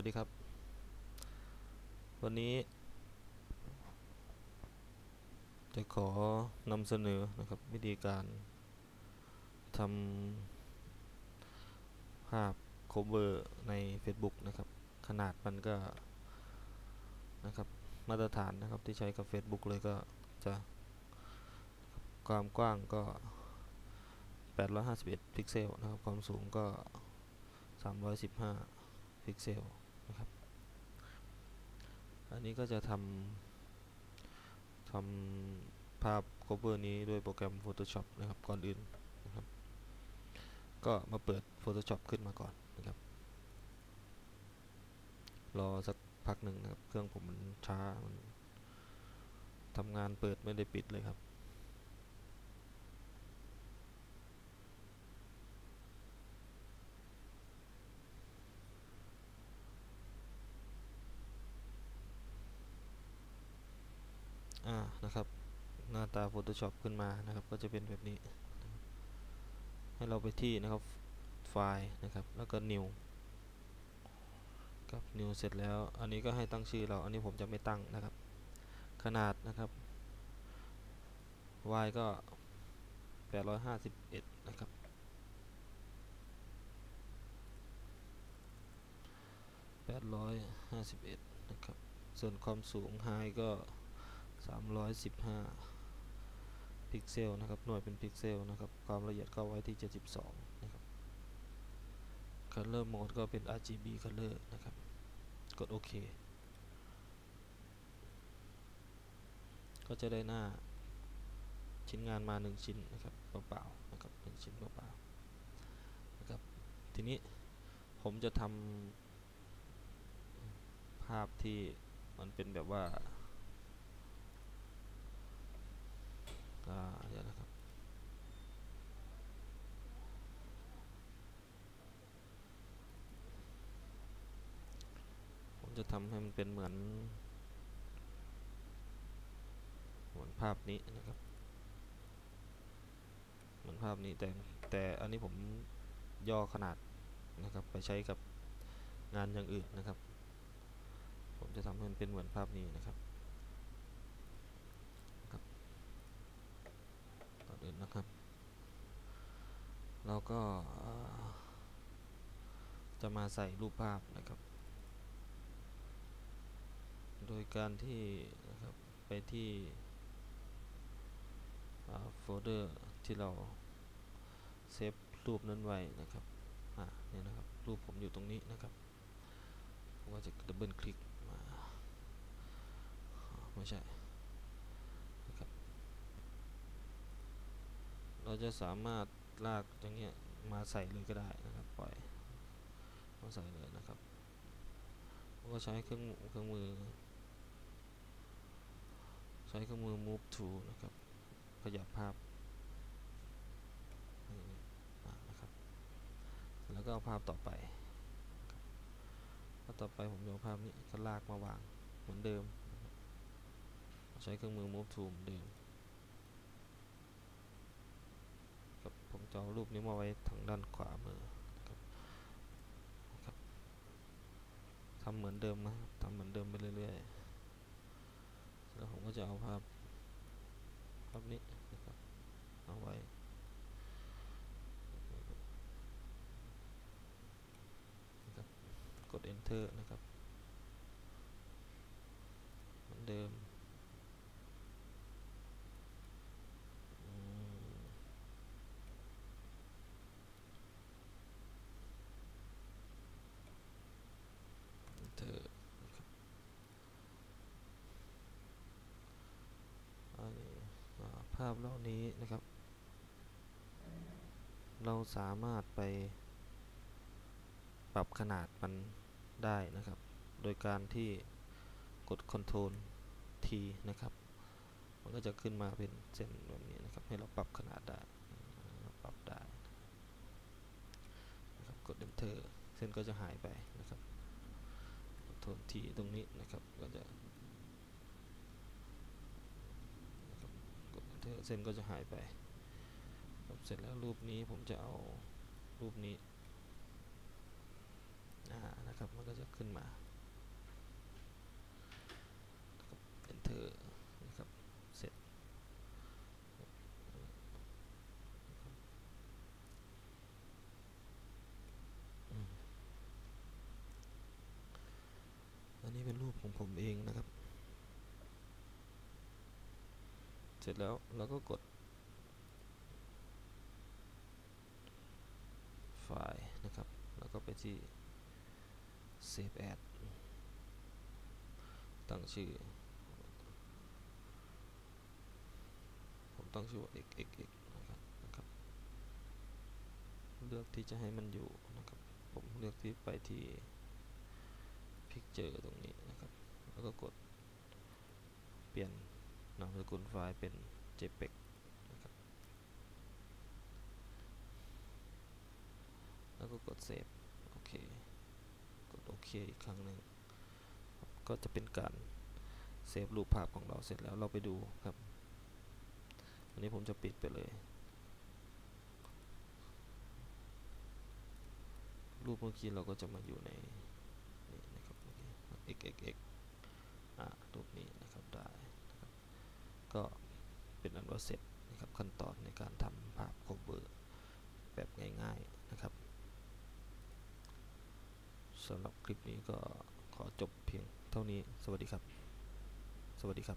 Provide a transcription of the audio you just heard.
วัสดีครับ วันนี้ จะขอนำเสนอนะครับวิธีการทำภาพ cover ใน Facebook นะครับ ขนาดมันก็นะครับมาตรฐานนะครับที่ใช้กับ Facebook เลยก็จะความกว้างก็ 851 พิกเซลนะครับ ความสูงก็ 315 พิกเซล นะครับ อันนี้ก็จะทำทำภาพ cover นี้ด้วยโปรแกรม Photoshop นะครับ ก่อนอื่นนะครับ ก็มาเปิด Photoshop ขึ้นมาก่อนนะครับ รอสักพักหนึ่งนะครับ เครื่องผมมันช้า มันทำงานเปิดไม่ได้ปิดเลยครับ อ่า นะครับ หน้าตา Photoshop ขึ้นมานะครับ ก็จะเป็นแบบนี้ ให้เราไปที่นะครับไฟล์นะครับ แล้วก็ new กับ new เสร็จแล้ว อันนี้ก็ให้ตั้งชื่อเรา อันนี้ผมจะไม่ตั้งนะครับ ขนาดนะครับ y ก็ 851 นะครับ851 นะครับ ส่วนความสูง high ก็ 315 พิกเซลนะครับหน่วยเป็นพิกเซลนะครับความละเอียดก็ไว้ที่ 72 นะครับ Color Mode ก็เป็น RGB Color นะครับ กดโอเค ก็จะได้หน้าชิ้นงานมา 1 ชิ้นนะครับเปล่าๆนะครับ1ชิ้นเปล่าๆนะครับทีนี้ผมจะทำภาพที่มันเป็นแบบว่า อ่าเดี๋ยวนะครับผมจะทำให้มันเป็นเหมือน เหมือนภาพนี้นะครับ เหมือนภาพนี้แต่แต่อันนี้ผมย่อขนาดนะครับ ไปใช้กับงานอย่างอื่นนะครับ ผมจะทำให้มันเป็นเหมือนภาพนี้นะครับ อื่นนะครับเราก็จะมาใส่รูปภาพนะครับ โดยการที่นะครับไปที่โฟลเดอร์ที่เราเซฟรูปนั้นไว้นะครับอ่าเนี่ยนะครับ รูปผมอยู่ตรงนี้นะครับผมก็จะดับเบิลคลิกมาไม่ใช่ เราจะสามารถลากอย่างเงี้ยมาใส่เลยก็ได้นะครับปล่อยมาใส่เลยนะครับก็ใช้เครื่องเครื่องมือ ใช้เครื่องมือ move to นะครับขยับภาพนะครับแล้วก็เอาภาพต่อไปภาพต่อไปผมจะเอาภาพนี้ก็ลากมาวางเหมือนเดิม ใช้เครื่องมือ move to เหมือนเดิมครับผม จะเอารูปนี้มาไว้ทางด้านขวามือนะครับรบทำเหมือนเดิมนะทำเหมือนเดิมไปเรื่อยๆแล้วผมก็จะเอาภาพภาพนี้นะครับเอาไว้ครับกด enter นะครับ เหมือนเดิมเธอนะครับอันนี้ภาพเหล่านี้นะครับ เราสามารถไปปรับขนาดมันได้นะครับ โดยการที่กด Ctrl T นะครับ มันก็จะขึ้นมาเป็นเส้นแบบนี้นะครับ ให้เราปรับขนาดได้ ปรับได้นะครับกด Enter เส้นก็จะหายไปนะครับโทนทีตรงนี้นะครับ ก็จะนะครับกด Enter เส้นก็จะหายไปเสร็จแล้วรูปนี้ผมจะเอารูปนี้อ่านะครับมันก็จะขึ้นมา enter นะครับเสร็จอันนี้เป็นรูปของผมเองนะครับ เส ร็จแล้วเราก็กดไฟล์นะครับ แล้วก็ไปที่ save as ตั้งชื่อ ผมตั้งชื่อว่า xxx นะครับนะครับ เลือกที่จะให้มันอยู่นะครับ ผมเลือกที่ไปที่ picture ตรงนี้นะครับ แล้วก็กดเปลี่ยน นามสกุลไฟล์เป็น jpeg นะครับแล้วก็กด save โอเค กดโอเคอีกครั้งหนึ่ง ก็จะเป็นการเซฟรูปภาพของเราเสร็จแล้วเราไปดูครับ อันนี้ผมจะปิดไปเลย รูปเมื่อกี้เราก็จะมาอยู่ในนี่นะครับ x x x อ่ารูปนี้นะครับได้ ก็เป็นอันว่าเสร็จนะครับขั้นตอนในการทำภาพโคเบอร์แบบง่ายๆนะครับสำหรับคลิปนี้ก็ขอจบเพียงเท่านี้ สวัสดีครับ สวัสดีครับ